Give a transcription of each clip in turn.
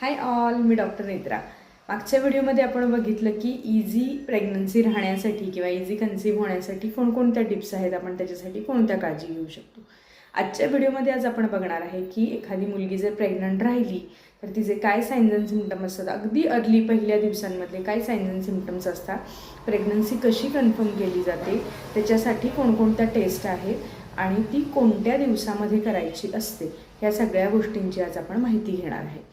हाय all मी doctor Netra. मागच्या व्हिडिओमध्ये आपण बघितलं की इझी प्रेग्नन्सी राहण्यासाठी किंवा इझी कन्सिव्ह होण्यासाठी कोणकोणत्या टिप्स आहेत आपण त्याच्यासाठी कोणत्या काळजी घेऊ शकतो. आजच्या व्हिडिओमध्ये आज आपण बघणार आहे की एखादी मुलगी जर प्रेग्नंट राहिली तर तिचे काय सायन्स अँड सिमटम असतात? अगदी अर्ली पहिल्या दिवसांमध्ये काय सायन्स अँड सिमटम्स असतात? प्रेग्नन्सी कशी कन्फर्म केली जाते? त्याच्यासाठी कोणकोणत्या टेस्ट आहेत? आणि ती कोणत्या दिवसामध्ये करायची असते? ह्या सगळ्या गोष्टींची आज आपण माहिती घेणार आहे.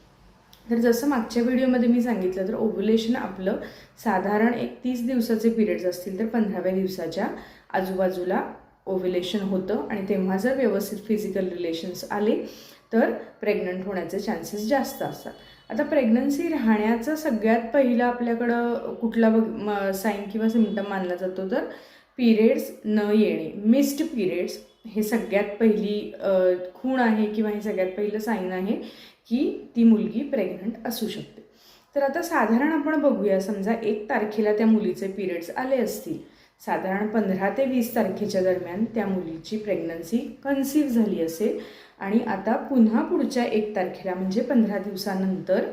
तर जसं मागच्या व्हिडिओमध्ये मी सांगितलं तर ओव्युलेशन आपलं साधारण एक तीस दिवसाचे पिरियड्स असतील तर पंधराव्या दिवसाच्या आजूबाजूला ओव्युलेशन होतं. आणि तेव्हा जर व्यवस्थित फिजिकल रिलेशन्स आले तर प्रेग्नंट होण्याचे चान्सेस जास्त असतात. आता प्रेग्नन्सी राहण्याचं सगळ्यात पहिलं आपल्याकडं कुठला बघ साईन किंवा सिमटम मानला जातो तर पिरियड्स न येणे मिस्ड पिरियड्स हे सगळ्यात पहिली खूण आहे किंवा हे सगळ्यात पहिलं साईन आहे की ती मुलगी प्रेग्नंट असू शकते. तर आता साधारण आपण बघूया समजा एक तारखेला त्या मुलीचे पिरियड्स आले असतील. साधारण पंधरा ते वीस तारखेच्या दरम्यान त्या मुलीची प्रेग्नन्सी कन्सीव्ह झाली असेल. आणि आता पुन्हा पुढच्या एक तारखेला म्हणजे पंधरा दिवसानंतर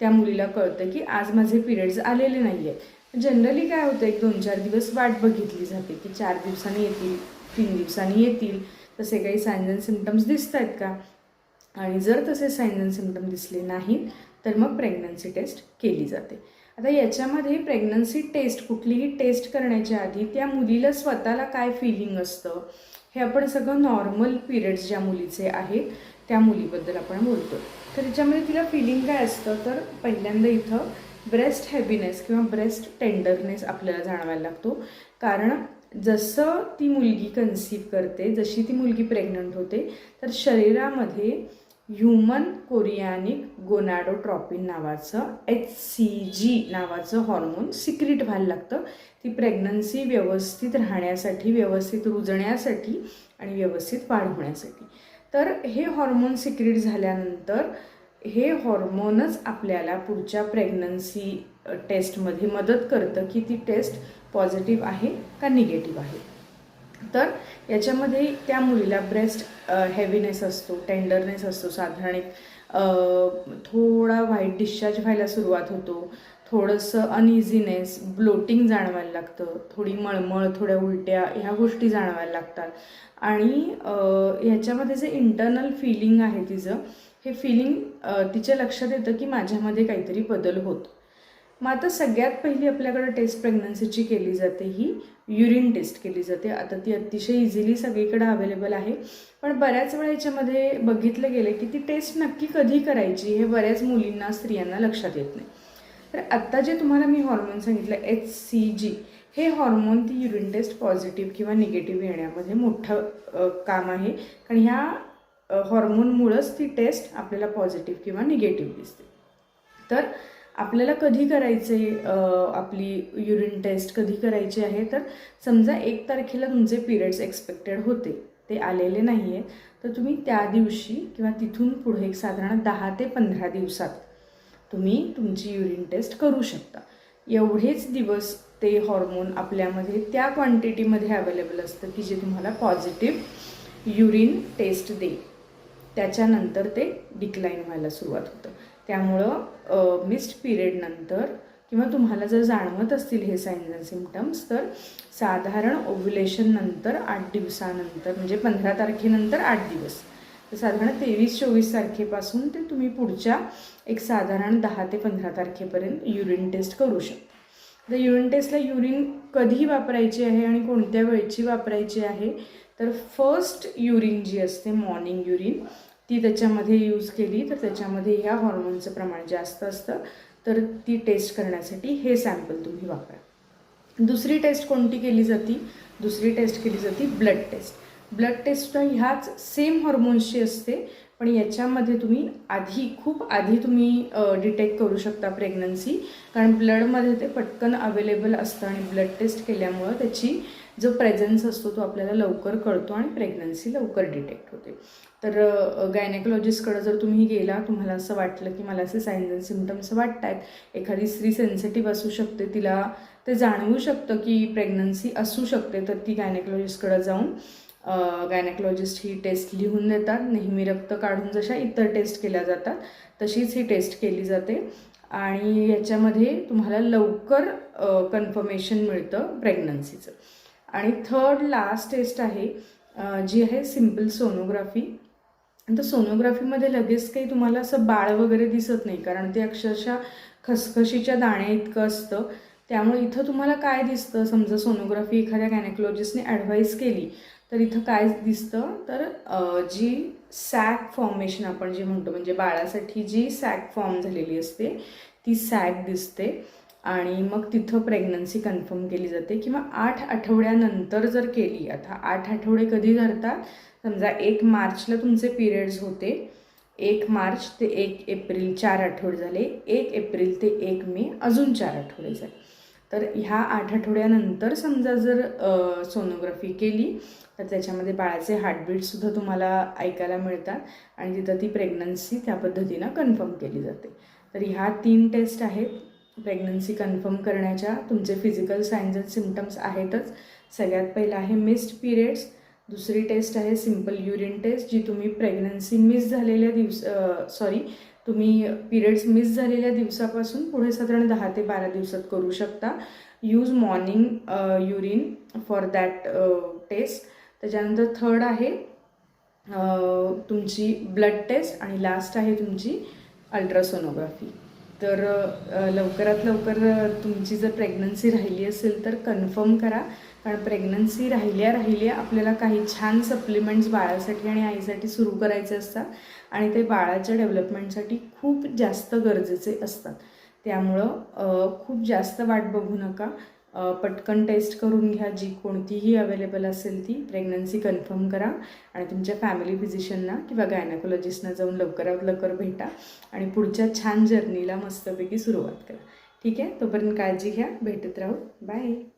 त्या मुलीला कळतं की आज माझे पिरियड्स आलेले नाही आहेत जनरली काय होतं एक दोन चार दिवस वाट बघितली जाते की चार दिवसांनी येतील तीन दिवसांनी येतील. तसे काही सायन्स अँड सिमटम्स दिसत आहेत का? आणि जर तसे सायन्स अँड सिमटम दिसले नाहीत तर मग प्रेग्नन्सी टेस्ट केली जाते. आता याच्यामध्ये प्रेग्नन्सी टेस्ट कुठलीही टेस्ट करण्याच्या आधी त्या मुलीला स्वतःला काय फिलिंग असतं हे आपण सगळं नॉर्मल पिरियड्स ज्या मुलीचे आहेत त्या मुलीबद्दल आपण बोलतो तर याच्यामध्ये तिला फिलिंग काय असतं? तर पहिल्यांदा इथं ब्रेस्ट हॅपीनेस किंवा ब्रेस्ट टेंडरनेस आपल्याला जाणवायला लागतो. कारण जसं ती मुलगी कन्सीव्ह करते जशी ती मुलगी प्रेग्नंट होते तर शरीरामध्ये ह्युमन कोरियानिक गोनॅडोट्रॉपिन नावाचं एच सी जी नावाचं हॉर्मोन सिक्रिट व्हायला लागतं. ती प्रेग्नन्सी व्यवस्थित राहण्यासाठी व्यवस्थित रुजण्यासाठी आणि व्यवस्थित वाढ होण्यासाठी. तर हे हॉर्मोन सिक्रिट झाल्यानंतर हे हॉर्मोनच आपल्याला पुढच्या प्रेग्नन्सी टेस्टमध्ये मदत करतं की ती टेस्ट पॉझिटिव्ह आहे का निगेटिव्ह आहे. तर याच्यामध्ये त्या मुलीला ब्रेस्ट हेवीनेस असतो टेंडरनेस असतो साधारण एक थोडा व्हाईट डिस्चार्ज व्हायला सुरुवात होतो. थोडंसं अनइझीनेस ब्लोटिंग जाणवायला लागतं. थोडी मळमळ थोड्या उलट्या ह्या गोष्टी जाणवायला लागतात. आणि ह्याच्यामध्ये जे इंटरनल फिलिंग आहे तिचं हे फिलिंग तिच्या लक्षात येतं की माझ्यामध्ये काहीतरी बदल होतो. मग आता सगळ्यात पहिली आपल्याकडे टेस्ट प्रेग्नन्सीची केली जाते ही युरिन टेस्ट केली जाते. आता ती अतिशय इझिली सगळीकडे अवेलेबल आहे. पण बऱ्याच वेळा याच्यामध्ये बघितलं गेलं की ती टेस्ट नक्की कधी करायची हे बऱ्याच मुलींना स्त्रियांना लक्षात येत नाही. तर आत्ता जे तुम्हाला मी हॉर्मोन सांगितलं एच सी जी हे हॉर्मोन ती युरिन टेस्ट पॉझिटिव्ह किंवा निगेटिव्ह येण्यामध्ये मोठं काम आहे. कारण ह्या हॉर्मोनमुळंच ती टेस्ट आपल्याला पॉझिटिव्ह किंवा निगेटिव्ह दिसते. तर आपल्याला कधी करायचे आपली युरिन टेस्ट कधी करायची आहे? तर समजा एक तारखेला तुमचे पिरियड्स एक्सपेक्टेड होते ते आलेले नाही आहे तर तुम्ही त्या दिवशी किंवा तिथून पुढे एक साधारण दहा ते पंधरा दिवसात तुम्ही तुमची युरिन टेस्ट करू शकता. एवढेच दिवस ते हॉर्मोन आपल्यामध्ये त्या क्वांटिटीमध्ये अवेलेबल असतं की जे तुम्हाला पॉझिटिव्ह युरिन टेस्ट देईल. त्याच्यानंतर ते डिक्लाईन व्हायला सुरुवात होतं. त्यामुळं मिस्ड पिरियडनंतर किंवा तुम्हाला जर जाणवत असतील हे साईन्स अँड सिमटम्स तर साधारण ओव्युलेशननंतर आठ दिवसानंतर म्हणजे पंधरा तारखेनंतर आठ दिवस. तर साधारण तेवीस चोवीस तारखेपासून ते तुम्ही पुढच्या एक साधारण दहा ते पंधरा तारखेपर्यंत युरिन टेस्ट करू शकता. तर युरिन टेस्टला युरिन कधी वापरायची आहे आणि कोणत्या वेळची वापरायची आहे तर फर्स्ट युरिन जी असते मॉर्निंग युरिन ती त्याच्यामध्ये यूज केली तर त्याच्यामध्ये ह्या हॉर्मोनचं प्रमाण जास्त असतं. तर ती टेस्ट करण्यासाठी हे सॅम्पल तुम्ही वापरा. दुसरी टेस्ट कोणती केली जाती? दुसरी टेस्ट केली जाती ब्लड टेस्ट ब्लड टेस्ट ह्याच सेम हॉर्मोन्सची असते पण याच्यामध्ये तुम्ही आधी खूप आधी तुम्ही डिटेक्ट करू शकता प्रेग्नन्सी कारण ब्लडमध्ये ते पटकन अवेलेबल असतं आणि ब्लड टेस्ट केल्यामुळं त्याची जो प्रेझन्स असतो तो आपल्याला लवकर कळतो आणि प्रेग्नन्सी लवकर डिटेक्ट होते. तर गायनेकोलॉजिस्टकडं जर तुम्ही गेला तुम्हाला असं वाटलं की मला असे सायन्स अँड सिमटम्स वाटत आहेत एखादी स्त्री सेन्सिटिव्ह असू शकते तिला ते जाणवू शकतं की प्रेग्नन्सी असू शकते तर ती गायनेकोलॉजिस्टकडं जाऊन गायनेकोलॉजिस्ट ही टेस्ट लिहून देतात. नेहमी रक्त काढून जशा इतर टेस्ट केल्या जातात तशीच ही टेस्ट केली जाते. आणि याच्यामध्ये तुम्हाला लवकर कन्फर्मेशन मिळतं प्रेग्नन्सीचं आणि थर्ड लास्ट टेस्ट आहे जी आहे सिंपल सोनोग्राफी तर सोनोग्राफीमध्ये लगेच काही तुम्हाला असं बाळ वगैरे दिसत नाही कारण ते अक्षरशः खसखशीच्या दाण्या इतकं असतं. त्यामुळे इथं तुम्हाला काय दिसतं? समजा सोनोग्राफी एखाद्या गायनेकॉलॉजिस्टने ॲडवाईस केली तर इथं काय दिसतं? तर जी सॅक फॉर्मेशन आपण जे म्हणतो म्हणजे बाळासाठी जी सॅक फॉर्म झालेली असते ती सॅक दिसते. आणि मग तिथं प्रेग्नन्सी कन्फर्म केली जाते. किंवा आठ आठवड्यानंतर जर केली आता आठ आठवडे कधी धरतात समजा एक मार्चला तुमचे पिरियड्स होते. एक मार्च ते एक एप्रिल चार आठवडे झाले. एक एप्रिल ते एक मे अजून चार आठवडे झाले. तर ह्या आठ आठवड्यानंतर समजा जर सोनोग्राफी केली तर त्याच्यामध्ये बाळाचे हार्टबीटसुद्धा तुम्हाला ऐकायला मिळतात आणि तिथं ती प्रेग्नन्सी त्या पद्धतीनं कन्फर्म केली जाते. तर ह्या तीन टेस्ट आहेत. प्रेग्नन्सी कन्फर्म करण्याच्या तुमचे फिजिकल सायन्स अँड सिमटम्स आहेतच. सगळ्यात पहिलं आहे मिस्ड पिरियड्स दुसरी टेस्ट आहे सिंपल युरिन टेस्ट जी तुम्ही प्रेग्नन्सी मिस झालेल्या दिवस सॉरी तुम्ही पिरियड्स मिस झालेल्या दिवसापासून पुढे साधारण दहा ते बारा दिवसात करू शकता. Use morning urine for that test त्याच्यानंतर थर्ड आहे तुमची ब्लड टेस्ट आणि लास्ट आहे तुमची अल्ट्रासोनोग्राफी तर लवकरात लवकर तुमची जर प्रेग्नन्सी राहिली असेल तर कन्फर्म करा. कारण प्रेग्नन्सी राहिल्या राहिल्या आपल्याला काही छान सप्लिमेंट्स बाळासाठी आणि आईसाठी सुरू करायचे असतात. आणि ते बाळाच्या डेव्हलपमेंटसाठी खूप जास्त गरजेचे असतात. त्यामुळं खूप जास्त वाट बघू नका. पटकन टेस्ट करून घ्या जी कोणतीही अवेलेबल असेल ती. प्रेग्नन्सी कन्फर्म करा आणि तुमच्या फॅमिली फिजिशियनना किंवा गायनाकोलॉजिस्टना जाऊन लवकरात लवकर भेटा आणि पुढच्या छान जर्नीला मस्तपैकी सुरुवात करा. ठीक आहे? तोपर्यंत काळजी घ्या. भेटत राहू. बाय.